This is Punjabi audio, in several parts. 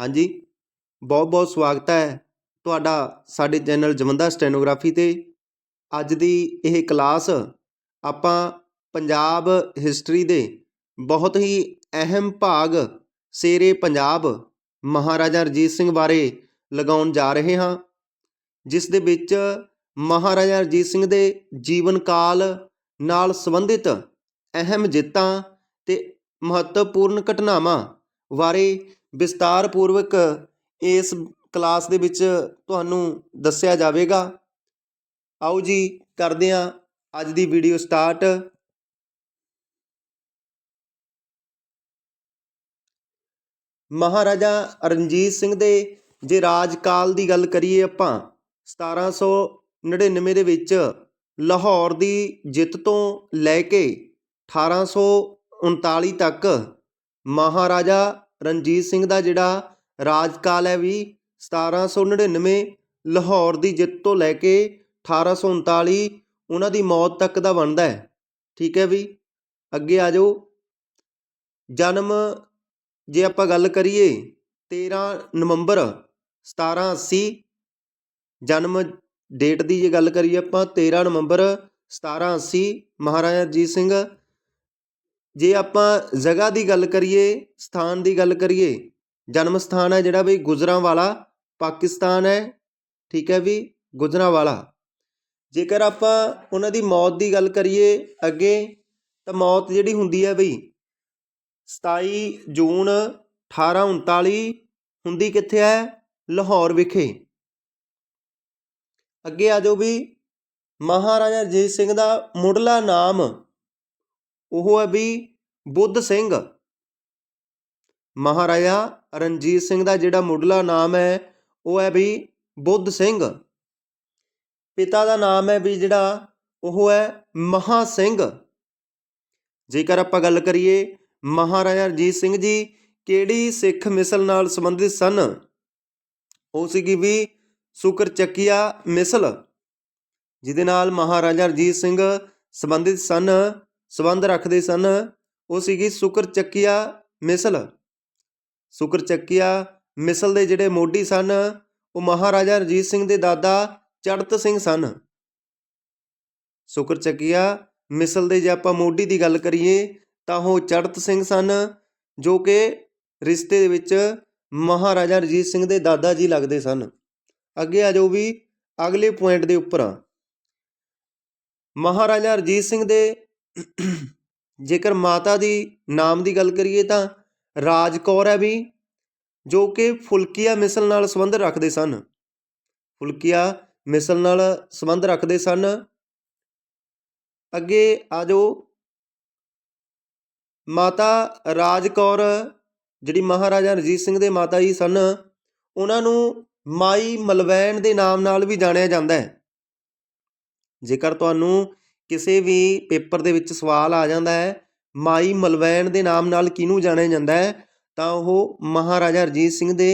ਹਾਂਜੀ। ਬਹੁਤ ਬਹੁਤ ਸਵਾਗਤ ਹੈ ਤੁਹਾਡਾ ਸਾਡੇ ਚੈਨਲ ਜਵੰਦਾ ਸਟੈਨੋਗ੍ਰਾਫੀ ਤੇ। ਅੱਜ ਦੀ ਇਹ ਕਲਾਸ ਆਪਾਂ ਪੰਜਾਬ ਹਿਸਟਰੀ ਦੇ ਬਹੁਤ ਹੀ ਅਹਿਮ ਭਾਗ ਸ਼ੇਰੇ ਪੰਜਾਬ ਮਹਾਰਾਜਾ ਰਣਜੀਤ ਸਿੰਘ ਬਾਰੇ ਲਗਾਉਣ ਜਾ ਰਹੇ ਹਾਂ। ਜਿਸ ਦੇ ਵਿੱਚ ਮਹਾਰਾਜਾ ਰਣਜੀਤ ਸਿੰਘ ਦੇ ਜੀਵਨ ਕਾਲ ਨਾਲ ਸੰਬੰਧਿਤ ਅਹਿਮ ਜਿੱਤਾਂ ਤੇ ਮਹੱਤਵਪੂਰਨ ਘਟਨਾਵਾਂ ਬਾਰੇ ਵਿਸਤਾਰ ਪੂਰਵਕ ਇਸ ਕਲਾਸ ਦੇ ਵਿੱਚ ਤੁਹਾਨੂੰ ਦੱਸਿਆ ਜਾਵੇਗਾ। ਆਓ ਜੀ, ਕਰਦੇ ਹਾਂ ਅੱਜ ਦੀ ਵੀਡੀਓ ਸਟਾਰਟ ਮਹਾਰਾਜਾ ਰਣਜੀਤ ਸਿੰਘ ਦੇ ਜੇ ਰਾਜਕਾਲ ਦੀ ਗੱਲ ਕਰੀਏ ਆਪਾਂ 1799 ਦੇ ਵਿੱਚ ਲਾਹੌਰ ਦੀ ਜਿੱਤ ਤੋਂ ਲੈ ਕੇ 1839 ਤੱਕ ਮਹਾਰਾਜਾ ਰਣਜੀਤ ਸਿੰਘ ਦਾ ਜਿਹੜਾ ਰਾਜਕਾਲ ਹੈ ਵੀ 1799 ਲਾਹੌਰ ਦੀ ਜਿੱਤ ਤੋਂ ਲੈ ਕੇ 1839 ਉਹਨਾਂ ਦੀ ਮੌਤ ਤੱਕ ਦਾ ਬਣਦਾ ਹੈ। ਠੀਕ ਹੈ ਵੀ? ਅੱਗੇ ਆ ਜਾਓ। ਜਨਮ ਜੇ ਆਪਾਂ ਗੱਲ ਕਰੀਏ 13 ਨਵੰਬਰ 1780 ਜਨਮ ਡੇਟ ਦੀ ਜੇ ਗੱਲ ਕਰੀਏ ਆਪਾਂ 13 ਨਵੰਬਰ 1780 ਮਹਾਰਾਜਾ ਰਣਜੀਤ ਸਿੰਘ ਜੇ ਆਪਾਂ ਜਗ੍ਹਾ ਦੀ ਗੱਲ ਕਰੀਏ, ਸਥਾਨ ਦੀ ਗੱਲ ਕਰੀਏ, ਜਨਮ ਸਥਾਨ ਹੈ ਜਿਹੜਾ ਵੀ ਗੁਜਰਾਂਵਾਲਾ, ਪਾਕਿਸਤਾਨ ਹੈ, ਠੀਕ ਹੈ ਵੀ ਗੁਜਰਾਂਵਾਲਾ। ਜੇਕਰ ਆਪਾਂ ਉਹਨਾਂ ਦੀ ਮੌਤ ਦੀ ਗੱਲ ਕਰੀਏ ਅੱਗੇ, ਤਾਂ ਮੌਤ ਜਿਹੜੀ ਹੁੰਦੀ ਹੈ ਬਈ 27 ਜੂਨ 1839 ਹੁੰਦੀ ਕਿੱਥੇ ਹੈ? ਲਾਹੌਰ ਵਿਖੇ। ਅੱਗੇ ਆ ਜਾਓ ਵੀ ਮਹਾਰਾਜਾ ਰਣਜੀਤ ਸਿੰਘ ਦਾ ਮੁੱਢਲਾ ਨਾਮ ਉਹ ਹੈ ਵੀ ਬੁੱਧ ਸਿੰਘ। ਮਹਾਰਾਜਾ ਰਣਜੀਤ ਸਿੰਘ ਦਾ ਜਿਹੜਾ ਮੁੱਢਲਾ ਨਾਮ ਹੈ, ਉਹ ਹੈ ਵੀ ਬੁੱਧ ਸਿੰਘ। ਪਿਤਾ ਦਾ ਨਾਮ ਹੈ ਵੀ ਜਿਹੜਾ, ਉਹ ਹੈ ਮਹਾ ਸਿੰਘ। ਜੇਕਰ ਆਪਾਂ ਗੱਲ ਕਰੀਏ, ਮਹਾਰਾਜਾ ਰਣਜੀਤ ਸਿੰਘ ਜੀ ਕਿਹੜੀ ਸਿੱਖ ਮਿਸਲ ਨਾਲ ਸੰਬੰਧਿਤ ਸਨ? ਉਹ ਸੀਗੀ ਵੀ ਸੁਕਰ ਚੱਕੀਆ ਮਿਸਲ, ਜਿਹਦੇ ਨਾਲ ਮਹਾਰਾਜਾ ਰਣਜੀਤ ਸਿੰਘ ਸੰਬੰਧਿਤ ਸਨ। ਸੰਬੰਧ ਰੱਖਦੇ ਸਨ। ਉਹ ਸੀਗੀ ਸੁਕਰ ਚੱਕੀਆ ਮਿਸਲ। ਸੁਕਰ ਚੱਕੀਆ ਮਿਸਲ ਦੇ ਜਿਹੜੇ ਮੋਢੀ ਸਨ, ਉਹ ਮਹਾਰਾਜਾ ਰਣਜੀਤ ਸਿੰਘ ਦੇ ਦਾਦਾ ਚੜਤ ਸਿੰਘ ਸਨ। ਸੁਕਰ ਚੱਕੀਆ ਮਿਸਲ ਦੇ ਜੇ ਆਪਾਂ ਮੋਢੀ ਦੀ ਗੱਲ ਕਰੀਏ, ਤਾਂ ਉਹ ਚੜਤ ਸਿੰਘ ਸਨ, ਜੋ ਕਿ ਰਿਸ਼ਤੇ ਦੇ ਵਿੱਚ ਮਹਾਰਾਜਾ ਰਣਜੀਤ ਸਿੰਘ ਦੇ ਦਾਦਾ ਜੀ ਲੱਗਦੇ ਸਨ। ਅੱਗੇ ਆ ਜਾਓ ਵੀ ਅਗਲੇ ਪੁਆਇੰਟ ਦੇ ਉੱਪਰ। ਮਹਾਰਾਜਾ ਰਣਜੀਤ ਸਿੰਘ ਦੇ ਜੇਕਰ ਮਾਤਾ ਦੀ ਨਾਮ ਦੀ ਗੱਲ ਕਰੀਏ ਤਾਂ ਰਾਜ ਕੌਰ ਹੈ ਵੀ, ਜੋ ਕਿ ਫੁਲਕੀਆ ਮਿਸਲ ਨਾਲ ਸੰਬੰਧ ਰੱਖਦੇ ਸਨ। ਫੁਲਕੀਆ ਮਿਸਲ ਨਾਲ ਸੰਬੰਧ ਰੱਖਦੇ ਸਨ। ਅੱਗੇ ਆ ਜਾਓ। ਮਾਤਾ ਰਾਜ ਕੌਰ, ਜਿਹੜੀ ਮਹਾਰਾਜਾ ਰਣਜੀਤ ਸਿੰਘ ਦੇ ਮਾਤਾ ਜੀ ਸਨ, ਉਹਨਾਂ ਨੂੰ ਮਾਈ ਮਲਵੈਣ ਦੇ ਨਾਮ ਨਾਲ ਵੀ ਜਾਣਿਆ ਜਾਂਦਾ ਹੈ। ਜੇਕਰ ਤੁਹਾਨੂੰ ਕਿਸੇ ਵੀ ਪੇਪਰ ਦੇ ਵਿੱਚ ਸਵਾਲ ਆ ਜਾਂਦਾ ਹੈ, ਮਾਈ ਮਲਵੈਣ ਦੇ ਨਾਮ ਨਾਲ ਕਿਹਨੂੰ ਜਾਣਿਆ ਜਾਂਦਾ ਹੈ, ਤਾਂ ਉਹ ਮਹਾਰਾਜਾ ਰਣਜੀਤ ਸਿੰਘ ਦੇ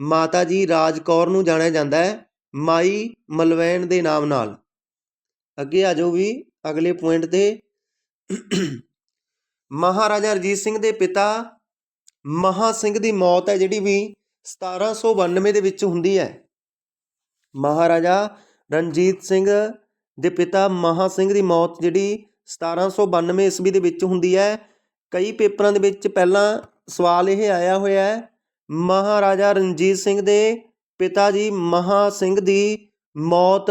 ਮਾਤਾ ਜੀ ਰਾਜ ਕੌਰ ਨੂੰ ਜਾਣਿਆ ਜਾਂਦਾ ਹੈ, ਮਾਈ ਮਲਵੈਣ ਦੇ ਨਾਮ ਨਾਲ। ਅੱਗੇ ਆ ਜਾਓ ਵੀ ਅਗਲੇ ਪੁਆਇੰਟ ਤੇ। ਮਹਾਰਾਜਾ ਰਣਜੀਤ ਸਿੰਘ ਦੇ ਪਿਤਾ ਮਹਾ ਸਿੰਘ ਦੀ ਮੌਤ ਹੈ, ਜਿਹੜੀ ਵੀ 1792 ਦੇ ਵਿੱਚ ਹੁੰਦੀ ਹੈ। ਮਹਾਰਾਜਾ ਰਣਜੀਤ ਸਿੰਘ ਦੇ ਪਿਤਾ ਮਹਾ ਸਿੰਘ ਦੀ ਮੌਤ ਜਿਹੜੀ 1792 ਈਸਵੀ ਦੇ ਵਿੱਚ ਹੁੰਦੀ ਹੈ। ਕਈ ਪੇਪਰਾਂ ਦੇ ਵਿੱਚ ਪਹਿਲਾਂ ਸਵਾਲ ਇਹ ਆਇਆ ਹੋਇਆ ਹੈ, ਮਹਾਰਾਜਾ ਰਣਜੀਤ ਸਿੰਘ ਦੇ ਪਿਤਾ ਜੀ ਮਹਾ ਸਿੰਘ ਦੀ ਮੌਤ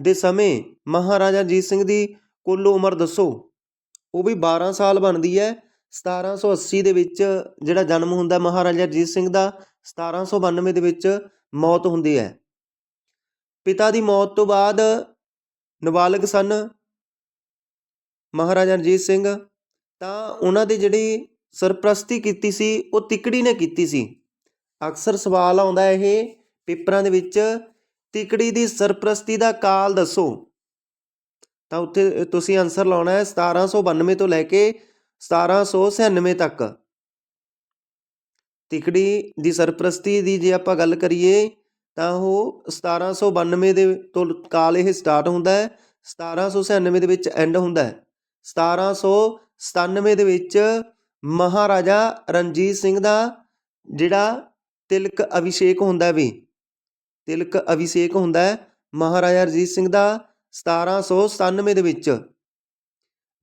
ਦੇ ਸਮੇਂ ਮਹਾਰਾਜਾ ਰਣਜੀਤ ਸਿੰਘ ਦੀ ਕੁੱਲ ਉਮਰ ਦੱਸੋ। ਉਹ ਵੀ 12 ਸਾਲ ਬਣਦੀ ਹੈ। 1780 ਦੇ ਵਿੱਚ ਜਿਹੜਾ ਜਨਮ ਹੁੰਦਾ ਮਹਾਰਾਜਾ ਰਣਜੀਤ ਸਿੰਘ ਦਾ 1792 ਦੇ ਵਿੱਚ ਮੌਤ ਹੁੰਦੀ ਹੈ। ਪਿਤਾ ਦੀ ਮੌਤ ਤੋਂ ਬਾਅਦ ਨਾਬਾਲਗ ਸਨ। ਮਹਾਰਾਜਾ ਰਣਜੀਤ ਸਿੰਘ ਤਾਂ ਉਹਨਾਂ ਦੀ ਜਿਹੜੀ ਸਰਪ੍ਰਸਤੀ ਕੀਤੀ ਸੀ, ਉਹ ਤਿਕੜੀ ਨੇ ਕੀਤੀ ਸੀ। ਅਕਸਰ ਸਵਾਲ ਆਉਂਦਾ ਇਹ ਪੇਪਰਾਂ ਦੇ ਵਿੱਚ, ਤਿਕੜੀ ਦੀ ਸਰਪ੍ਰਸਤੀ ਦਾ ਕਾਲ ਦੱਸੋ। ਤਾਂ ਉੱਥੇ ਤੁਸੀਂ ਆਨਸਰ ਲਾਉਣਾ ਹੈ 1792 ਤੋਂ ਲੈ ਕੇ 1796 ਤੱਕ। ਤਿਕੜੀ ਦੀ ਸਰਪ੍ਰਸਤੀ ਦੀ ਜੇ ਆਪਾਂ ਗੱਲ ਕਰੀਏ ਤਾਂ ਉਹ 1792 ਦੇ ਤੋਂ ਕਾਲ ਇਹ ਸਟਾਰਟ ਹੁੰਦਾ ਹੈ 1796 ਦੇ ਵਿੱਚ ਐਂਡ ਹੁੰਦਾ ਹੈ। 1797 ਦੇ ਵਿੱਚ ਮਹਾਰਾਜਾ ਰਣਜੀਤ ਸਿੰਘ ਦਾ ਜਿਹੜਾ ਤਿਲਕ ਅਭਿਸ਼ੇਕ ਹੁੰਦਾ ਵੀ, ਤਿਲਕ ਅਭਿਸ਼ੇਕ ਹੁੰਦਾ ਹੈ, ਮਹਾਰਾਜਾ ਰਣਜੀਤ ਸਿੰਘ ਦਾ 1797 ਦੇ ਵਿੱਚ।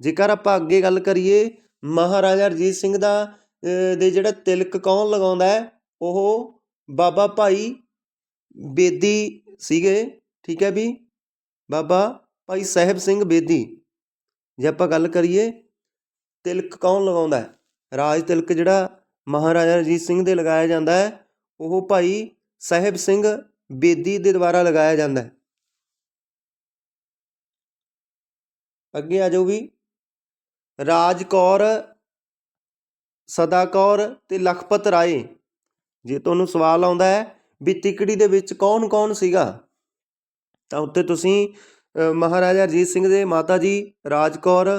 ਜੇਕਰ ਆਪਾਂ ਅੱਗੇ ਗੱਲ ਕਰੀਏ, ਮਹਾਰਾਜਾ ਰਣਜੀਤ ਸਿੰਘ ਦਾ ਦੇ ਜਿਹੜਾ ਤਿਲਕ ਕੌਣ ਲਗਾਉਂਦਾ ਹੈ, ਉਹ ਬਾਬਾ ਭਾਈ ਬੇਦੀ ਸੀਗੇ, ਠੀਕ ਹੈ ਵੀ? ਬਾਬਾ ਭਾਈ ਸਾਹਿਬ ਸਿੰਘ ਬੇਦੀ। ਜੇ ਆਪਾਂ ਗੱਲ ਕਰੀਏ, ਤਿਲਕ ਕੌਣ ਲਗਾਉਂਦਾ ਹੈ? ਰਾਜ ਤਿਲਕ ਜਿਹੜਾ ਮਹਾਰਾਜਾ ਰਣਜੀਤ ਸਿੰਘ ਦੇ ਲਗਾਇਆ ਜਾਂਦਾ ਹੈ, ਉਹ ਭਾਈ ਸਾਹਿਬ ਸਿੰਘ ਬੇਦੀ ਦੇ ਦੁਆਰਾ ਲਗਾਇਆ ਜਾਂਦਾ ਹੈ। ਅੱਗੇ ਆ ਜਾਓ ਵੀ। ਰਾਜ ਕੌਰ, ਸਦਾ ਕੌਰ ਤੇ ਲਖਪਤ ਰਾਏ। ਜੇ ਤੁਹਾਨੂੰ ਸਵਾਲ ਆਉਂਦਾ ਹੈ ਵੀ ਤਿਕੜੀ ਦੇ ਵਿੱਚ ਕੌਣ ਕੌਣ ਸੀਗਾ? ਤਾਂ ਉੱਤੇ ਤੁਸੀਂ ਮਹਾਰਾਜਾ ਰਣਜੀਤ ਸਿੰਘ ਦੇ ਮਾਤਾ ਜੀ ਰਾਜ ਕੌਰ,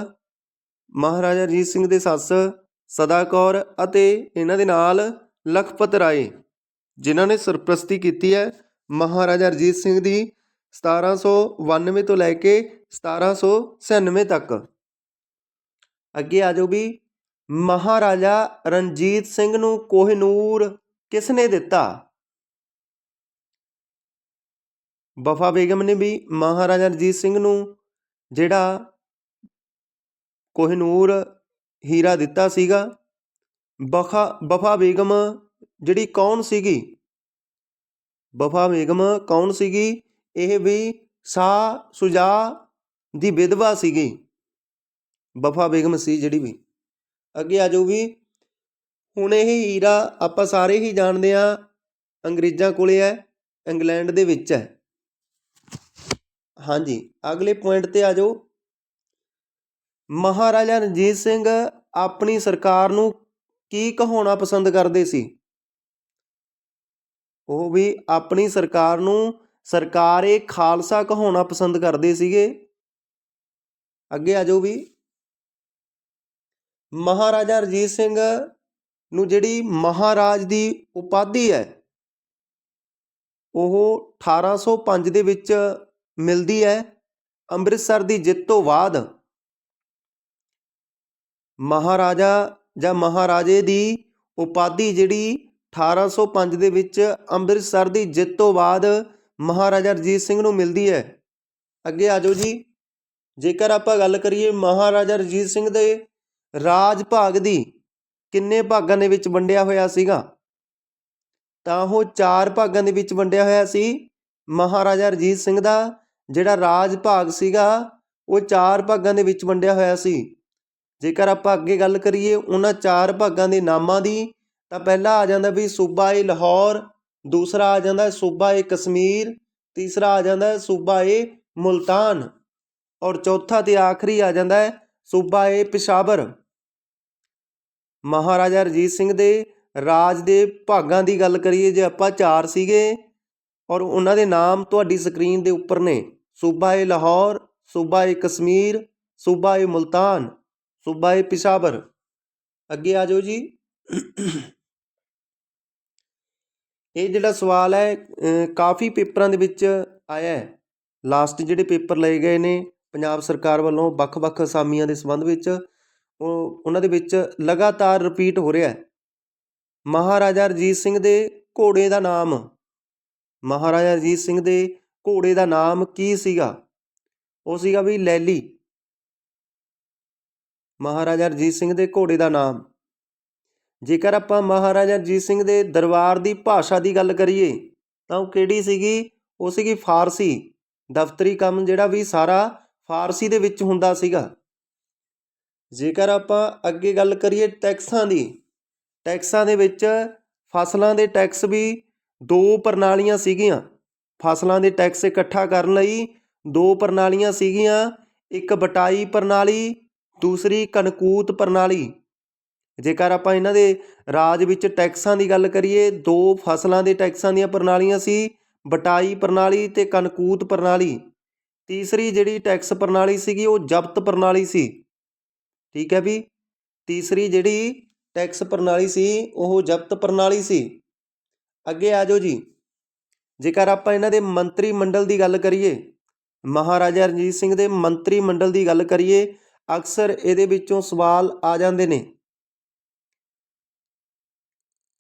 ਮਹਾਰਾਜਾ ਰਣਜੀਤ ਸਿੰਘ ਦੇ ਸੱਸ ਸਦਾ ਕੌਰ ਅਤੇ ਇਹਨਾਂ ਦੇ ਨਾਲ ਲਖਪਤ ਰਾਏ, ਜਿਨ੍ਹਾਂ ਨੇ ਸਰਪ੍ਰਸਤੀ ਕੀਤੀ ਹੈ ਮਹਾਰਾਜਾ ਰਣਜੀਤ ਸਿੰਘ ਦੀ 1792 ਤੋਂ ਲੈ ਕੇ 1796 ਤੱਕ। ਅੱਗੇ ਆ ਜਾਓ ਵੀ, ਮਹਾਰਾਜਾ ਰਣਜੀਤ ਸਿੰਘ ਨੂੰ ਕੋਹਨੂਰ ਕਿਸ ਨੇ ਦਿੱਤਾ? ਵਫਾ ਬੇਗਮ ਨੇ ਵੀ ਮਹਾਰਾਜਾ ਰਣਜੀਤ ਸਿੰਘ ਨੂੰ ਜਿਹੜਾ ਕੋਹਿਨੂਰ ਹੀਰਾ ਦਿੱਤਾ ਸੀਗਾ ਬਖਾ ਵਫਾ ਬੇਗਮ ਜਿਹੜੀ ਕੌਣ ਸੀਗੀ? ਵਫਾ ਬੇਗਮ ਕੌਣ ਸੀਗੀ? ਇਹ ਵੀ ਸ਼ਾਹ ਸੁਜਾ ਦੀ ਵਿਧਵਾ ਸੀਗੀ। ਵਫਾ ਬੇਗਮ ਸੀ ਜਿਹੜੀ ਵੀ। ਅੱਗੇ ਆ ਜਾਓ ਵੀ, ਹੁਣ ਇਹ ਹੀਰਾ ਆਪਾਂ ਸਾਰੇ ਹੀ ਜਾਣਦੇ ਆ ਅੰਗਰੇਜ਼ਾਂ ਕੋਲੇ ਹੈ, ਇੰਗਲੈਂਡ ਦੇ ਵਿੱਚ ਹੈ। ਹਾਂਜੀ, ਅਗਲੇ ਪੁਆਇੰਟ ਤੇ ਆ ਜਾਓ। ਮਹਾਰਾਜਾ ਰਣਜੀਤ ਸਿੰਘ ਆਪਣੀ ਸਰਕਾਰ ਨੂੰ ਕੀ ਕਹਾਉਣਾ ਪਸੰਦ ਕਰਦੇ ਸੀ? ਉਹ ਵੀ ਆਪਣੀ ਸਰਕਾਰ ਨੂੰ ਸਰਕਾਰੇ ਖਾਲਸਾ ਕਹਾਉਣਾ ਪਸੰਦ ਕਰਦੇ ਸੀਗੇ। ਅੱਗੇ ਆ ਜਾਓ ਵੀ। ਮਹਾਰਾਜਾ ਰਣਜੀਤ ਸਿੰਘ ਨੂੰ ਜਿਹੜੀ ਮਹਾਰਾਜ ਦੀ ਉਪਾਧੀ ਹੈ ਉਹ 1805 ਦੇ ਵਿੱਚ ਮਿਲਦੀ ਹੈ। ਅੰਮ੍ਰਿਤਸਰ ਦੀ ਜਿੱਤ ਤੋਂ ਬਾਅਦ ਮਹਾਰਾਜਾ ਜਾਂ ਮਹਾਰਾਜੇ ਦੀ ਉਪਾਧੀ ਜਿਹੜੀ 1805 ਦੇ ਵਿੱਚ ਅੰਮ੍ਰਿਤਸਰ ਦੀ ਜਿੱਤ ਤੋਂ ਬਾਅਦ ਮਹਾਰਾਜਾ ਰਣਜੀਤ ਸਿੰਘ ਨੂੰ ਮਿਲਦੀ ਹੈ। ਅੱਗੇ ਆ ਜਾਓ ਜੀ। ਜੇਕਰ ਆਪਾਂ ਗੱਲ ਕਰੀਏ ਮਹਾਰਾਜਾ ਰਣਜੀਤ ਸਿੰਘ ਦੇ ਰਾਜ ਭਾਗ ਦੀ, ਕਿੰਨੇ ਭਾਗਾਂ ਦੇ ਵਿੱਚ ਵੰਡਿਆ ਹੋਇਆ ਸੀਗਾ? ਤਾਂ ਉਹ ਚਾਰ ਭਾਗਾਂ ਦੇ ਵਿੱਚ ਵੰਡਿਆ ਹੋਇਆ ਸੀ। ਮਹਾਰਾਜਾ ਰਣਜੀਤ ਸਿੰਘ ਦਾ ਜਿਹੜਾ ਰਾਜ ਭਾਗ ਸੀਗਾ, ਉਹ ਚਾਰ ਭਾਗਾਂ ਦੇ ਵਿੱਚ ਵੰਡਿਆ ਹੋਇਆ ਸੀ। ਜੇਕਰ ਆਪਾਂ ਅੱਗੇ ਗੱਲ ਕਰੀਏ ਉਹਨਾਂ ਚਾਰ ਭਾਗਾਂ ਦੇ ਨਾਮਾਂ ਦੀ, ਤਾਂ ਪਹਿਲਾ ਆ ਜਾਂਦਾ ਵੀ ਸੂਬਾ ਏ ਲਾਹੌਰ, ਦੂਸਰਾ ਆ ਜਾਂਦਾ ਸੂਬਾ ਏ ਕਸ਼ਮੀਰ, ਤੀਸਰਾ ਆ ਜਾਂਦਾ ਸੂਬਾ ਏ ਮੁਲਤਾਨ ਔਰ ਚੌਥਾ ਤੇ ਆਖਰੀ ਆ ਜਾਂਦਾ ਹੈ ਸੂਬਾ ਏ ਪਿਸ਼ਾਵਰ। ਮਹਾਰਾਜਾ ਰਣਜੀਤ ਸਿੰਘ ਦੇ ਰਾਜ ਦੇ ਭਾਗਾਂ ਦੀ ਗੱਲ ਕਰੀਏ, ਜੇ ਆਪਾਂ ਚਾਰ ਸੀਗੇ ਔਰ ਉਹਨਾਂ ਦੇ ਨਾਮ ਤੁਹਾਡੀ ਸਕਰੀਨ ਦੇ ਉੱਪਰ ਨੇ, ਸੂਬਾ ਏ ਲਾਹੌਰ, ਸੂਬਾ ਏ ਕਸ਼ਮੀਰ, ਸੂਬਾ ਏ ਮੁਲਤਾਨ, ਸੂਬਾ ਏ ਪਿਸ਼ਾਵਰ। ਅੱਗੇ ਆ ਜਾਓ ਜੀ। ਇਹ ਜਿਹੜਾ ਸਵਾਲ ਹੈ ਕਾਫੀ ਪੇਪਰਾਂ ਦੇ ਵਿੱਚ ਆਇਆ ਹੈ। ਲਾਸਟ ਜਿਹੜੇ ਪੇਪਰ ਲਏ ਗਏ ਨੇ, ਪੰਜਾਬ ਸਰਕਾਰ ਵੱਲੋਂ ਵੱਖ-ਵੱਖ ਅਸਾਮੀਆਂ ਦੇ ਸੰਬੰਧ ਵਿੱਚ, ਉਹ ਉਹਨਾਂ ਦੇ ਵਿੱਚ ਲਗਾਤਾਰ ਰਿਪੀਟ ਹੋ ਰਿਹਾ ਹੈ। ਮਹਾਰਾਜਾ ਰਣਜੀਤ ਸਿੰਘ ਦੇ ਘੋੜੇ ਦਾ ਨਾਮ। ਮਹਾਰਾਜਾ ਰਣਜੀਤ ਸਿੰਘ ਦੇ ਘੋੜੇ ਦਾ ਨਾਮ ਕੀ ਸੀਗਾ? ਉਹ ਸੀਗਾ ਵੀ ਲੈਲੀ। ਮਹਾਰਾਜਾ ਰਣਜੀਤ ਸਿੰਘ ਦੇ ਘੋੜੇ ਦਾ ਨਾਮ। ਜੇਕਰ ਆਪਾਂ ਮਹਾਰਾਜਾ ਰਣਜੀਤ ਸਿੰਘ ਦੇ ਦਰਬਾਰ ਦੀ ਭਾਸ਼ਾ ਦੀ ਗੱਲ ਕਰੀਏ, ਤਾਂ ਉਹ ਕਿਹੜੀ ਸੀਗੀ? ਉਹ ਸੀਗੀ ਫਾਰਸੀ। ਦਫ਼ਤਰੀ ਕੰਮ ਜਿਹੜਾ ਵੀ ਸਾਰਾ ਫਾਰਸੀ ਦੇ ਵਿੱਚ ਹੁੰਦਾ ਸੀਗਾ। ਜੇਕਰ ਆਪਾਂ ਅੱਗੇ ਗੱਲ ਕਰੀਏ ਟੈਕਸਾਂ ਦੀ ਟੈਕਸਾਂ ਦੇ ਵਿੱਚ ਫਸਲਾਂ ਦੇ ਟੈਕਸ ਵੀ ਦੋ ਪ੍ਰਣਾਲੀਆਂ ਸੀਗੀਆਂ। ਫਸਲਾਂ ਦੇ ਟੈਕਸ ਇਕੱਠਾ ਕਰਨ ਲਈ ਦੋ ਪ੍ਰਣਾਲੀਆਂ ਸੀਗੀਆਂ, ਇੱਕ ਬਟਾਈ ਪ੍ਰਣਾਲੀ, ਦੂਸਰੀ ਕਨਕੂਤ ਪ੍ਰਣਾਲੀ। ਜੇਕਰ ਆਪਾਂ ਇਹਨਾਂ ਦੇ ਰਾਜ ਵਿੱਚ ਟੈਕਸਾਂ ਦੀ ਗੱਲ ਕਰੀਏ, ਦੋ ਫਸਲਾਂ ਦੇ ਟੈਕਸਾਂ ਦੀਆਂ ਪ੍ਰਣਾਲੀਆਂ ਸੀ, ਬਟਾਈ ਪ੍ਰਣਾਲੀ ਤੇ ਕਨਕੂਤ ਪ੍ਰਣਾਲੀ। ਤੀਸਰੀ ਜਿਹੜੀ ਟੈਕਸ ਪ੍ਰਣਾਲੀ ਸੀਗੀ, ਉਹ ਜ਼ਬਤ ਪ੍ਰਣਾਲੀ ਸੀ। ਠੀਕ ਹੈ ਵੀ? ਤੀਸਰੀ ਜਿਹੜੀ ਟੈਕਸ ਪ੍ਰਣਾਲੀ ਸੀ, ਉਹ ਜ਼ਬਤ ਪ੍ਰਣਾਲੀ ਸੀ। ਅੱਗੇ ਆ ਜਾਓ ਜੀ। ਜੇਕਰ ਆਪਾਂ ਇਹਨਾਂ ਦੇ ਮੰਤਰੀ ਮੰਡਲ ਦੀ ਗੱਲ ਕਰੀਏ, ਮਹਾਰਾਜਾ ਰਣਜੀਤ ਸਿੰਘ ਦੇ ਮੰਤਰੀ ਮੰਡਲ ਦੀ ਗੱਲ ਕਰੀਏ, ਅਕਸਰ ਇਹਦੇ ਵਿੱਚੋਂ ਸਵਾਲ ਆ ਜਾਂਦੇ ਨੇ।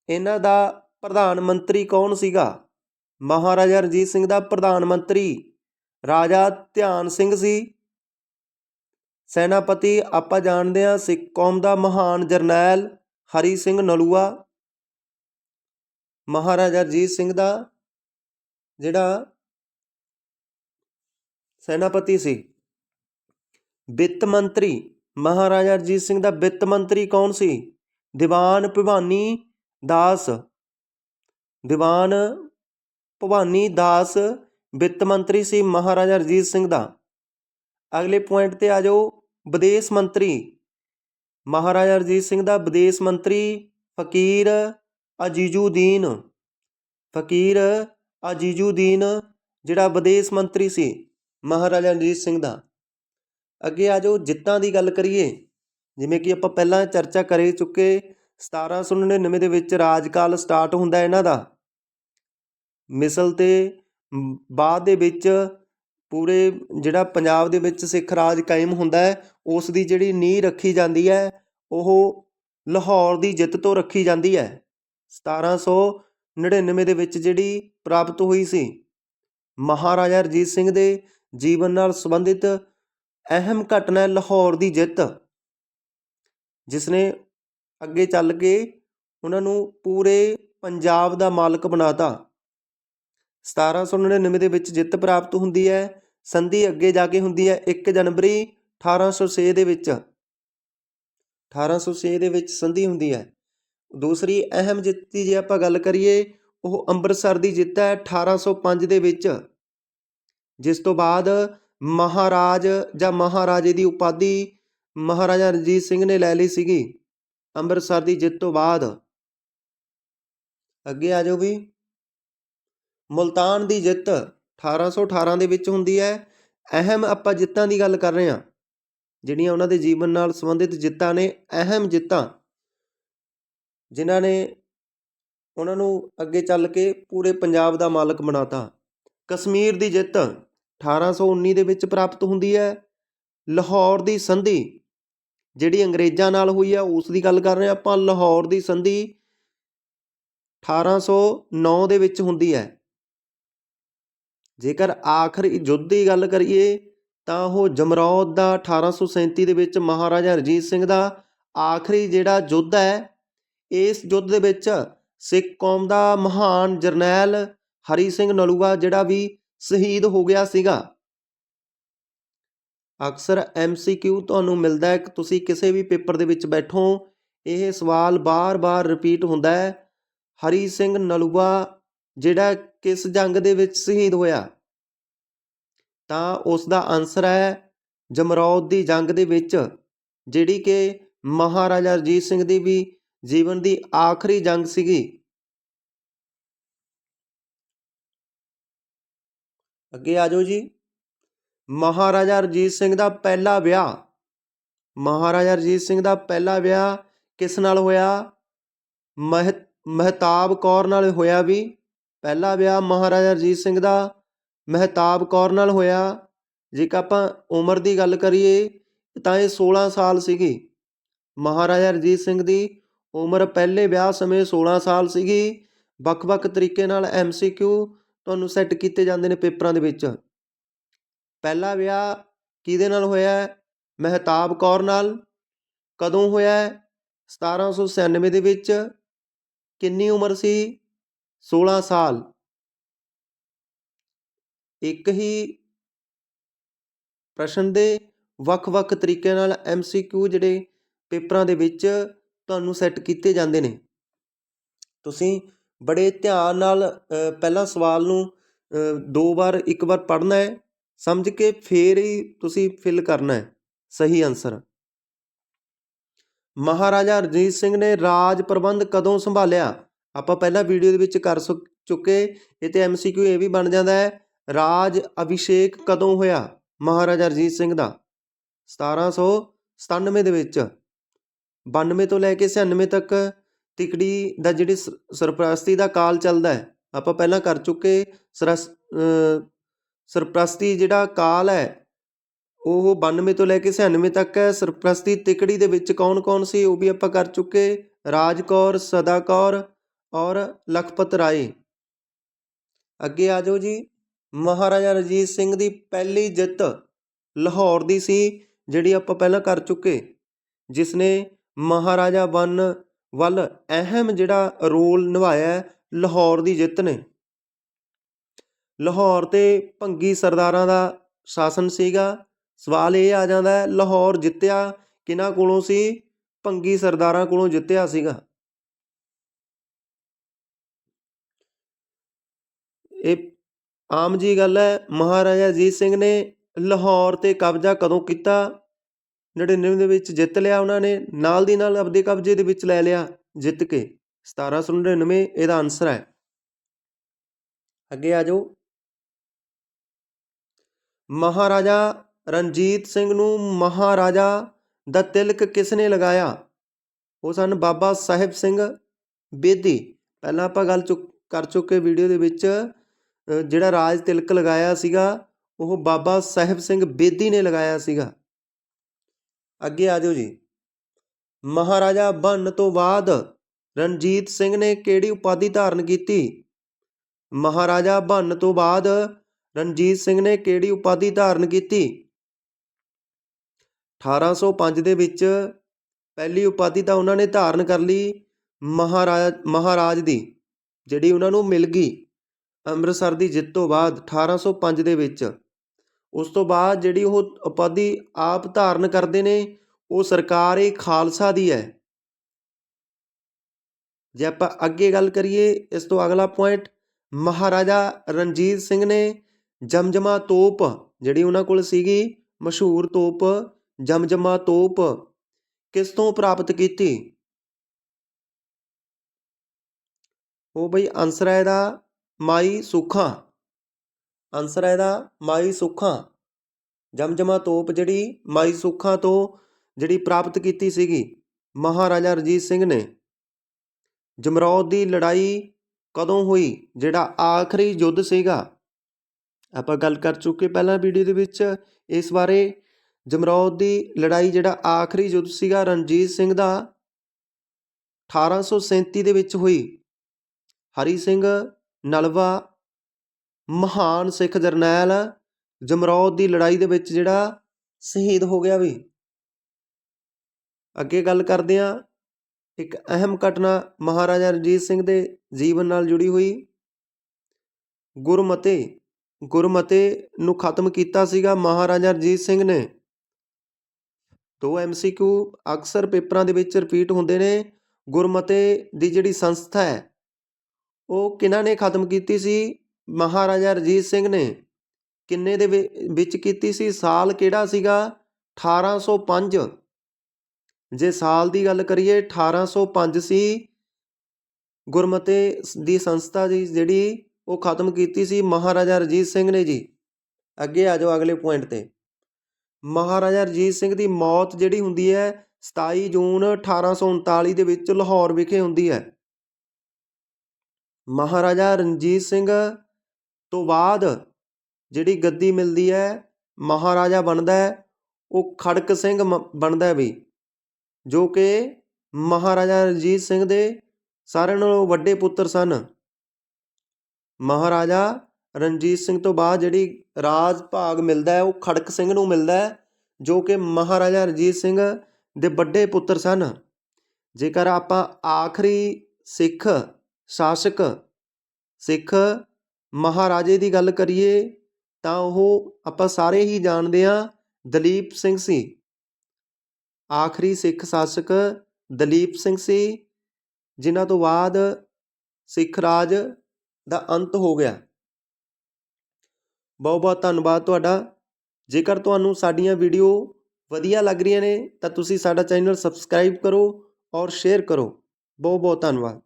ਇਹਨਾਂ ਦਾ ਪ੍ਰਧਾਨ ਮੰਤਰੀ ਕੌਣ ਸੀਗਾ? ਮਹਾਰਾਜਾ ਰਣਜੀਤ ਸਿੰਘ ਦਾ ਪ੍ਰਧਾਨ ਮੰਤਰੀ ਰਾਜਾ ਧਿਆਨ ਸਿੰਘ ਸੀ। ਸੈਨਾਪਤੀ ਆਪਾਂ ਜਾਣਦੇ ਹਾਂ ਸਿੱਖ ਕੌਮ ਦਾ ਮਹਾਨ ਜਰਨੈਲ ਹਰੀ ਸਿੰਘ ਨਲੂਆ, ਮਹਾਰਾਜਾ ਰਣਜੀਤ ਸਿੰਘ ਦਾ ਜਿਹੜਾ ਸੈਨਾਪਤੀ ਸੀ। ਵਿੱਤ ਮੰਤਰੀ, ਮਹਾਰਾਜਾ ਰਣਜੀਤ ਸਿੰਘ ਦਾ ਵਿੱਤ ਮੰਤਰੀ ਕੌਣ ਸੀ? ਦੀਵਾਨ ਭਿਵਾਨੀ ਦਾਸ। ਦੀਵਾਨ ਭਵਾਨੀ ਦਾਸ ਵਿੱਤ ਮੰਤਰੀ ਸੀ ਮਹਾਰਾਜਾ ਰਣਜੀਤ ਸਿੰਘ ਦਾ। ਅਗਲੇ ਪੁਆਇੰਟ ਤੇ ਆ ਜਾਓ। ਵਿਦੇਸ਼ ਮੰਤਰੀ ਮਹਾਰਾਜਾ ਰਣਜੀਤ ਸਿੰਘ ਦਾ ਵਿਦੇਸ਼ ਮੰਤਰੀ ਫਕੀਰ ਅਜੀਜ਼ੁਦੀਨ। ਫਕੀਰ ਅਜੀਜ਼ੁਦੀਨ, ਜਿਹੜਾ ਵਿਦੇਸ਼ ਮੰਤਰੀ ਸੀ, ਮਹਾਰਾਜਾ ਰਣਜੀਤ ਸਿੰਘ ਦਾ। ਅੱਗੇ ਆ ਜਾਓ, ਜਿੱਤਾਂ ਦੀ ਗੱਲ ਕਰੀਏ। ਜਿਵੇਂ ਕਿ ਆਪਾਂ ਪਹਿਲਾਂ ਚਰਚਾ ਕਰੇ ਚੁੱਕੇ 1799 ਦੇ ਵਿੱਚ ਰਾਜਕਾਲ ਸਟਾਰਟ ਹੁੰਦਾ ਇਹਨਾਂ ਦਾ। ਮਿਸਲ ਤੇ ਬਾਅਦ ਦੇ ਵਿੱਚ ਪੂਰੇ ਜਿਹੜਾ ਪੰਜਾਬ ਦੇ ਵਿੱਚ ਸਿੱਖ ਰਾਜ ਕਾਇਮ ਹੁੰਦਾ ਹੈ ਉਸ ਦੀ ਜਿਹੜੀ ਨੀਂਹ ਰੱਖੀ ਜਾਂਦੀ ਹੈ, ਉਹ ਲਾਹੌਰ ਦੀ ਜਿੱਤ ਤੋਂ ਰੱਖੀ ਜਾਂਦੀ ਹੈ। 1799 ਦੇ ਵਿੱਚ ਜਿਹੜੀ ਪ੍ਰਾਪਤ ਹੋਈ ਸੀ, ਮਹਾਰਾਜਾ ਰਣਜੀਤ ਸਿੰਘ ਦੇ ਜੀਵਨ ਨਾਲ ਸੰਬੰਧਿਤ ਅਹਿਮ ਘਟਨਾ ਹੈ ਲਾਹੌਰ ਦੀ ਜਿੱਤ। ਜਿਸ ਨੇ ਅੱਗੇ ਚੱਲ ਕੇ ਉਹਨਾਂ ਨੂੰ ਪੂਰੇ ਪੰਜਾਬ ਦਾ ਮਾਲਕ ਬਣਾਤਾ। 1799 ਦੇ ਵਿੱਚ ਜਿੱਤ ਪ੍ਰਾਪਤ ਹੁੰਦੀ ਹੈ, ਸੰਧੀ ਅੱਗੇ ਜਾ ਕੇ ਹੁੰਦੀ ਹੈ 1 ਜਨਵਰੀ 1806 ਦੇ ਵਿੱਚ। 1806 ਦੇ ਵਿੱਚ ਸੰਧੀ ਹੁੰਦੀ ਹੈ। ਦੂਸਰੀ ਅਹਿਮ ਜਿੱਤ ਦੀ ਜੇ ਆਪਾਂ ਗੱਲ ਕਰੀਏ, ਉਹ ਅੰਮ੍ਰਿਤਸਰ ਦੀ ਜਿੱਤ ਹੈ 1805 ਦੇ ਵਿੱਚ। ਜਿਸ ਤੋਂ ਬਾਅਦ ਮਹਾਰਾਜ ਜਾਂ ਮਹਾਰਾਜੇ ਦੀ ਉਪਾਧੀ ਮਹਾਰਾਜਾ ਰਣਜੀਤ ਸਿੰਘ ਨੇ ਲੈ ਲਈ ਸੀਗੀ ਅੰਮ੍ਰਿਤਸਰ ਦੀ ਜਿੱਤ ਤੋਂ ਬਾਅਦ। ਅੱਗੇ ਆ ਜਾਓ ਵੀ। ਮੁਲਤਾਨ ਦੀ ਜਿੱਤ 1818 ਦੇ ਵਿੱਚ ਹੁੰਦੀ ਹੈ। ਅਹਿਮ ਆਪਾਂ ਜਿੱਤਾਂ ਦੀ ਗੱਲ ਕਰ ਰਹੇ ਹਾਂ। ਜਿਹੜੀਆਂ ਉਹਨਾਂ ਦੇ ਜੀਵਨ ਨਾਲ ਸੰਬੰਧਿਤ ਜਿੱਤਾਂ ਨੇ, ਅਹਿਮ ਜਿੱਤਾਂ ਜਿਨ੍ਹਾਂ ਨੇ ਉਹਨਾਂ ਨੂੰ ਅੱਗੇ ਚੱਲ ਕੇ ਪੂਰੇ ਪੰਜਾਬ ਦਾ ਮਾਲਕ ਬਣਾਤਾ। ਕਸ਼ਮੀਰ ਦੀ ਜਿੱਤ 1819 ਦੇ ਵਿੱਚ ਪ੍ਰਾਪਤ ਹੁੰਦੀ ਹੈ। ਲਾਹੌਰ ਦੀ ਸੰਧੀ ਜਿਹੜੀ ਅੰਗਰੇਜ਼ਾਂ ਨਾਲ ਹੋਈ ਹੈ ਉਸ ਦੀ ਗੱਲ ਕਰ ਰਹੇ ਹਾਂ ਆਪਾਂ। ਲਾਹੌਰ ਦੀ ਸੰਧੀ 1809 ਦੇ ਵਿੱਚ ਹੁੰਦੀ ਹੈ। ਜੇਕਰ ਆਖਰੀ ਯੁੱਧ ਦੀ ਗੱਲ ਕਰੀਏ ਤਾਂ ਉਹ ਜਮਰੌਦ ਦਾ 1837 ਦੇ ਵਿੱਚ ਮਹਾਰਾਜਾ ਰਣਜੀਤ ਸਿੰਘ ਦਾ ਆਖਰੀ ਜਿਹੜਾ ਯੁੱਧ ਹੈ, ਇਸ ਯੁੱਧ ਦੇ ਵਿੱਚ ਸਿੱਖ ਕੌਮ ਦਾ ਮਹਾਨ ਜਰਨੈਲ ਹਰੀ ਸਿੰਘ ਨਲੂਆ ਜਿਹੜਾ ਵੀ ਸ਼ਹੀਦ ਹੋ ਗਿਆ ਸੀਗਾ। ਅਕਸਰ ਐਮਸੀਕਿਊ ਤੁਹਾਨੂੰ ਮਿਲਦਾ ਹੈ ਕਿ ਤੁਸੀਂ ਕਿਸੇ ਵੀ ਪੇਪਰ ਦੇ ਵਿੱਚ ਬੈਠੋ, ਇਹ ਸਵਾਲ ਬਾਰ-ਬਾਰ ਰਿਪੀਟ ਹੁੰਦਾ ਹੈ, ਹਰੀ ਸਿੰਘ ਨਲੂਆ ਜਿਹੜਾ ਕਿਸ ਜੰਗ ਦੇ ਵਿੱਚ ਸ਼ਹੀਦ ਹੋਇਆ? ਤਾਂ ਉਸ ਦਾ ਆਨਸਰ ਹੈ ਜਮਰੌਦ ਦੀ ਜੰਗ ਦੇ ਵਿੱਚ, ਜਿਹੜੀ ਕਿ ਮਹਾਰਾਜਾ ਰਣਜੀਤ ਸਿੰਘ ਦੀ ਵੀ ਜੀਵਨ ਦੀ ਆਖਰੀ ਜੰਗ ਸੀਗੀ। ਅੱਗੇ ਆ ਜਾਓ ਜੀ। ਮਹਾਰਾਜਾ ਰਣਜੀਤ ਸਿੰਘ ਦਾ ਪਹਿਲਾ ਵਿਆਹ। ਮਹਾਰਾਜਾ ਰਣਜੀਤ ਸਿੰਘ ਦਾ ਪਹਿਲਾ ਵਿਆਹ ਕਿਸ ਨਾਲ ਹੋਇਆ? ਮਹਿ, ਮਹਿਤਾਬ ਕੌਰ ਨਾਲ ਹੋਇਆ ਵੀ। ਪਹਿਲਾ ਵਿਆਹ ਮਹਾਰਾਜਾ ਰਣਜੀਤ ਸਿੰਘ ਦਾ ਮਹਿਤਾਬ ਕੌਰ ਨਾਲ ਹੋਇਆ। ਜੇਕਰ ਆਪਾਂ ਉਮਰ ਦੀ ਗੱਲ ਕਰੀਏ, ਤਾਂ ਇਹ 16 ਸਾਲ ਸੀਗੀ। ਮਹਾਰਾਜਾ ਰਣਜੀਤ ਸਿੰਘ ਦੀ ਉਮਰ ਪਹਿਲੇ ਵਿਆਹ ਸਮੇਂ 16 ਸਾਲ ਸੀਗੀ। ਵੱਖ-ਵੱਖ ਤਰੀਕੇ ਨਾਲ ਐਮਸੀਕਿਊ ਤੁਹਾਨੂੰ ਸੈੱਟ ਕੀਤੇ ਜਾਂਦੇ ਨੇ ਪੇਪਰਾਂ ਦੇ ਵਿੱਚ। ਪਹਿਲਾ ਵਿਆਹ ਕਿਹਦੇ ਨਾਲ ਹੋਇਆ? ਮਹਿਤਾਬ ਕੌਰ ਨਾਲ। ਕਦੋਂ ਹੋਇਆ? ਹੈ? 1796 ਦੇ ਵਿੱਚ। ਕਿੰਨੀ ਉਮਰ ਸੀ? 16 ਸਾਲ। ਇੱਕ ਹੀ ਪ੍ਰਸ਼ਨ ਦੇ ਵੱਖ-ਵੱਖ ਤਰੀਕਿਆਂ ਨਾਲ ਐਮਸੀਕਿਊ ਜਿਹੜੇ ਪੇਪਰਾਂ ਦੇ ਵਿੱਚ ਤੁਹਾਨੂੰ ਸੈੱਟ ਕੀਤੇ ਜਾਂਦੇ ਨੇ। ਤੁਸੀਂ ਬੜੇ ਧਿਆਨ ਨਾਲ ਅ, ਪਹਿਲਾਂ ਸਵਾਲ ਨੂੰ ਦੋ ਵਾਰ ਇੱਕ ਵਾਰ ਪੜ੍ਹਨਾ ਹੈ ਸਮਝ ਕੇ ਫੇਰ ਹੀ ਤੁਸੀਂ ਫਿਲ ਕਰਨਾ ਹੈ। ਸਹੀ ਆਨਸਰ ਮਹਾਰਾਜਾ ਰਣਜੀਤ ਸਿੰਘ ਨੇ ਰਾਜ ਪ੍ਰਬੰਧ ਕਦੋਂ ਸੰਭਾਲਿਆ? ਆਪਾਂ ਪਹਿਲਾਂ ਵੀਡੀਓ ਦੇ ਵਿੱਚ ਕਰ ਸੁ- ਚੁੱਕੇ ਇਹ ਤੇ ਐਮਸੀਕਿਊ ਇਹ ਵੀ ਬਣ ਜਾਂਦਾ ਹੈ। ਰਾਜ ਅਭਿਸ਼ੇਕ ਕਦੋਂ ਹੋਇਆ? ਮਹਾਰਾਜਾ ਰਣਜੀਤ ਸਿੰਘ ਦਾ। 1797 ਦੇ ਵਿੱਚ। 92 ਤੋਂ ਲੈ ਕੇ 96 ਤੱਕ ਤਿਕੜੀ ਦਾ ਜਿਹੜੀ ਸ- ਸਰਪ੍ਰਸਤੀ ਦਾ ਕਾਲ ਚੱਲਦਾ ਹੈ, ਆਪਾਂ ਪਹਿਲਾਂ ਕਰ ਚੁੱਕੇ ਸਰਸ ਸਰਪ੍ਰਸਤੀ ਜਿਹੜਾ ਕਾਲ ਹੈ, ਉਹ 92 ਤੋਂ ਲੈ ਕੇ 96 ਤੱਕ ਹੈ। ਸਰਪ੍ਰਸਤੀ ਤਿਕੜੀ ਦੇ ਵਿੱਚ ਕੌਣ-ਕੌਣ ਸੀ, ਉਹ ਵੀ ਆਪਾਂ ਕਰ ਚੁੱਕੇ। ਰਾਜ ਕੌਰ ਸਦਾ ਕੌਰ ਔਰ ਲਖਪਤ ਰਾਏ। ਅੱਗੇ ਆ ਜਾਓ ਜੀ। ਮਹਾਰਾਜਾ ਰਣਜੀਤ ਸਿੰਘ ਦੀ ਪਹਿਲੀ ਜਿੱਤ ਲਾਹੌਰ ਦੀ ਸੀ, ਜਿਹੜੀ ਆਪਾਂ ਪਹਿਲਾਂ ਕਰ ਚੁੱਕੇ। ਜਿਸ ਨੇ ਮਹਾਰਾਜਾ ਵਨ ਵੱਲ ਅਹਿਮ ਜਿਹੜਾ ਰੋਲ ਨਿਭਾਇਆ ਲਾਹੌਰ ਦੀ ਜਿੱਤ ਨੇ। ਲਾਹੌਰ ਤੇ ਭੰਗੀ ਸਰਦਾਰਾਂ ਦਾ ਸ਼ਾਸਨ ਸੀਗਾ। ਸਵਾਲ ਇਹ ਆ ਜਾਂਦਾ ਲਾਹੌਰ ਜਿੱਤਿਆ ਕਿਹਨਾਂ ਕੋਲੋਂ ਸੀ? ਭੰਗੀ ਸਰਦਾਰਾਂ ਕੋਲੋਂ ਜਿੱਤਿਆ ਸੀਗਾ। ਇਹ ਆਮ ਜੀ ਗੱਲ ਹੈ, ਮਹਾਰਾਜਾ ਅਜੀਤ ਸਿੰਘ ਨੇ ਲਾਹੌਰ ਤੇ ਕਬਜ਼ਾ ਕਦੋਂ ਕੀਤਾ? 99 ਦੇ ਵਿੱਚ ਜਿੱਤ ਲਿਆ ਉਹਨਾਂ ਨੇ, ਨਾਲ ਦੀ ਨਾਲ ਆਪਦੇ ਕਬਜ਼ੇ ਦੇ ਵਿੱਚ ਲੈ ਲਿਆ ਜਿੱਤ ਕੇ। 1799 ਇਹਦਾ ਆਨਸਰ ਹੈ। ਅੱਗੇ ਆ ਜਾਓ। ਮਹਾਰਾਜਾ ਰਣਜੀਤ ਸਿੰਘ ਨੂੰ ਮਹਾਰਾਜਾ ਦਾ ਤਿਲਕ ਕਿਸ ਨੇ ਲਗਾਇਆ? ਉਹ ਸਨ ਬਾਬਾ ਸਾਹਿਬ ਸਿੰਘ ਬੇਦੀ। ਪਹਿਲਾਂ ਆਪਾਂ ਗੱਲ ਚੁੱਕ, ਕਰ ਚੁੱਕੇ ਵੀਡੀਓ ਦੇ ਵਿੱਚ ਜਿਹੜਾ ਰਾਜ ਤਿਲਕ ਲਗਾਇਆ ਸੀਗਾ, ਉਹ ਬਾਬਾ ਸਾਹਿਬ ਸਿੰਘ ਬੇਦੀ ਨੇ ਲਗਾਇਆ ਸੀਗਾ। ਅੱਗੇ ਆ ਜਾਓ ਜੀ। ਮਹਾਰਾਜਾ ਬਣਨ ਤੋਂ ਬਾਅਦ ਰਣਜੀਤ ਸਿੰਘ ਨੇ ਕਿਹੜੀ ਉਪਾਧੀ ਧਾਰਨ ਕੀਤੀ? ਮਹਾਰਾਜਾ ਬਣਨ ਤੋਂ ਬਾਅਦ ਰਣਜੀਤ ਸਿੰਘ ਨੇ ਕਿਹੜੀ ਉਪਾਧੀ ਧਾਰਨ ਕੀਤੀ? 1805 ਦੇ ਵਿੱਚ ਪਹਿਲੀ ਉਪਾਧੀ ਤਾਂ ਉਹਨਾਂ ਨੇ ਧਾਰਨ ਕਰ ਲਈ ਮਹਾਰਾਜ ਮਹਾਰਾਜ ਦੀ, ਜਿਹੜੀ ਉਹਨਾਂ ਨੂੰ ਮਿਲ ਗਈ। ਅੰਮ੍ਰਿਤਸਰ ਦੀ ਜਿੱਤ ਤੋਂ ਬਾਅਦ 1805 ਦੇ ਵਿੱਚ। ਉਸ ਤੋਂ ਬਾਅਦ ਜਿਹੜੀ ਉਹ ਉਪਾਧੀ ਆਪ ਧਾਰਨ ਕਰਦੇ ਨੇ, ਉਹ ਸਰਕਾਰ ਇਹ ਖਾਲਸਾ ਦੀ ਹੈ। ਜੇ ਆਪਾਂ ਅੱਗੇ ਗੱਲ ਕਰੀਏ, ਇਸ ਤੋਂ ਅਗਲਾ ਪੁਆਇੰਟ ਮਹਾਰਾਜਾ ਰਣਜੀਤ ਸਿੰਘ ਨੇ ਜਮਜਮਾ ਤੋਪ, ਜਿਹੜੀ ਉਹਨਾਂ ਕੋਲ ਸੀਗੀ, ਮਸ਼ਹੂਰ ਤੋਪ, ਜਮਜਮਾ ਤੋਪ, ਕਿਸ ਤੋਂ ਪ੍ਰਾਪਤ ਕੀਤੀ? ਉਹ ਬਈ ਆਨਸਰ ਹੈ ਇਹਦਾ ਮਾਈ ਸੁੱਖਾਂ। ਆਨਸਰ ਹੈ ਇਹਦਾ, ਮਾਈ ਸੁਖਾਂ। ਜਮਜਮਾ ਤੋਪ ਜਿਹੜੀ ਮਾਈ ਸੁੱਖਾਂ ਤੋਂ ਜਿਹੜੀ ਪ੍ਰਾਪਤ ਕੀਤੀ ਸੀਗੀ, ਮਹਾਰਾਜਾ ਰਣਜੀਤ ਸਿੰਘ ਨੇ। ਜਮਰੌਦ ਦੀ ਲੜਾਈ ਕਦੋਂ ਹੋਈ, ਜਿਹੜਾ ਆਖਰੀ ਯੁੱਧ ਸੀਗਾ? ਆਪਾਂ ਗੱਲ ਕਰ ਚੁੱਕੇ ਪਹਿਲਾਂ ਵੀਡੀਓ ਦੇ ਵਿੱਚ, ਇਸ ਬਾਰੇ ਜਮਰੌਦ ਦੀ ਲੜਾਈ ਜਿਹੜਾ ਆਖਰੀ ਯੁੱਧ ਸੀਗਾ ਰਣਜੀਤ ਸਿੰਘ ਦਾ 1837 ਦੇ ਵਿੱਚ ਹੋਈ। ਹਰੀ ਸਿੰਘ ਨਲਵਾ ਮਹਾਨ ਸਿੱਖ ਜਰਨੈਲ ਜਮਰੌਦ ਦੀ ਲੜਾਈ ਦੇ ਵਿੱਚ ਜਿਹੜਾ ਸ਼ਹੀਦ ਹੋ ਗਿਆ ਵੀ। ਅੱਗੇ ਗੱਲ ਕਰਦੇ ਹਾਂ, ਇੱਕ ਅਹਿਮ ਘਟਨਾ ਮਹਾਰਾਜਾ ਰਣਜੀਤ ਸਿੰਘ ਦੇ ਜੀਵਨ ਨਾਲ ਜੁੜੀ ਹੋਈ। ਗੁਰਮਤੇ ਗੁਰਮਤੇ ਨੂੰ ਖਤਮ ਕੀਤਾ ਸੀਗਾ ਮਹਾਰਾਜਾ ਰਣਜੀਤ ਸਿੰਘ ਨੇ। ਦੋ ਐਮਸੀਕਿਊ ਅਕਸਰ ਪੇਪਰਾਂ ਦੇ ਵਿੱਚ ਰਿਪੀਟ ਹੁੰਦੇ ਨੇ, ਗੁਰਮਤੇ ਦੀ ਜਿਹੜੀ ਸੰਸਥਾ ਹੈ ਉਹ ਕਿਹਨਾਂ ਨੇ ਖਤਮ ਕੀਤੀ ਸੀ? ਮਹਾਰਾਜਾ ਰਣਜੀਤ ਸਿੰਘ ਨੇ। ਕਿੰਨੇ ਦੇ ਵਿ- ਵਿੱਚ ਕੀਤੀ ਸੀ? ਸਾਲ ਕਿਹੜਾ ਸੀਗਾ? 1805 ਜੇ ਸਾਲ ਦੀ ਗੱਲ ਕਰੀਏ 1805 ਸੀ ਗੁਰਮਤੇ ਦੀ ਸੰਸਥਾ ਦੀ ਜਿਹੜੀ ਉਹ ਖਤਮ ਕੀਤੀ ਸੀ ਮਹਾਰਾਜਾ ਰਣਜੀਤ ਸਿੰਘ ਨੇ ਜੀ। ਅੱਗੇ ਆ ਜਾਓ ਅਗਲੇ ਪੁਆਇੰਟ ਤੇ। ਮਹਾਰਾਜਾ ਰਣਜੀਤ ਸਿੰਘ ਦੀ ਮੌਤ ਜਿਹੜੀ ਹੁੰਦੀ ਹੈ 27 ਜੂਨ 1839 ਦੇ ਵਿੱਚ ਲਾਹੌਰ ਵਿਖੇ ਹੁੰਦੀ ਹੈ। ਮਹਾਰਾਜਾ ਰਣਜੀਤ ਸਿੰਘ ਤੋਂ ਬਾਅਦ ਜਿਹੜੀ ਗੱਦੀ ਮਿਲਦੀ ਹੈ, ਮਹਾਰਾਜਾ ਬਣਦਾ ਹੈ, ਉਹ ਖੜਕ ਸਿੰਘ ਮ- ਬਣਦਾ ਹੈ ਵੀ ਜੋ ਕਿ ਮਹਾਰਾਜਾ ਰਣਜੀਤ ਸਿੰਘ ਦੇ ਸਾਰਿਆਂ ਨਾਲੋਂ ਵੱਡੇ ਪੁੱਤਰ ਸਨ। ਮਹਾਰਾਜਾ ਰਣਜੀਤ ਸਿੰਘ ਤੋਂ ਬਾਅਦ ਜਿਹੜੀ ਰਾਜ ਭਾਗ ਮਿਲਦਾ ਹੈ, ਉਹ ਖੜਕ ਸਿੰਘ ਨੂੰ ਮਿਲਦਾ ਹੈ, ਜੋ ਕਿ ਮਹਾਰਾਜਾ ਰਣਜੀਤ ਸਿੰਘ ਦੇ ਵੱਡੇ ਪੁੱਤਰ ਸਨ। ਜੇਕਰ ਆਪਾਂ ਆਖਰੀ ਸਿੱਖ ਸ਼ਾਸਕ, ਸਿੱਖ ਮਹਾਰਾਜੇ ਦੀ ਗੱਲ ਕਰੀਏ ਤਾਂ ਉਹ ਆਪਾਂ ਸਾਰੇ ਹੀ ਜਾਣਦੇ ਹਾਂ ਦਲੀਪ ਸਿੰਘ ਸੀ। ਆਖਰੀ ਸਿੱਖ ਸ਼ਾਸਕ ਦਲੀਪ ਸਿੰਘ ਸੀ, ਜਿਨ੍ਹਾਂ ਤੋਂ ਬਾਅਦ ਸਿੱਖ ਰਾਜ ਦਾ ਅੰਤ ਹੋ ਗਿਆ। ਬਹੁਤ ਬਹੁਤ ਧੰਨਵਾਦ ਤੁਹਾਡਾ। ਜੇਕਰ ਤੁਹਾਨੂੰ ਸਾਡੀਆਂ ਵੀਡੀਓ ਵਧੀਆ ਲੱਗ ਰਹੀਆਂ ਨੇ ਤਾਂ ਤੁਸੀਂ ਸਾਡਾ ਚੈਨਲ ਸਬਸਕ੍ਰਾਈਬ ਕਰੋ ਔਰ ਸ਼ੇਅਰ ਕਰੋ। ਬਹੁਤ ਬਹੁਤ ਧੰਨਵਾਦ।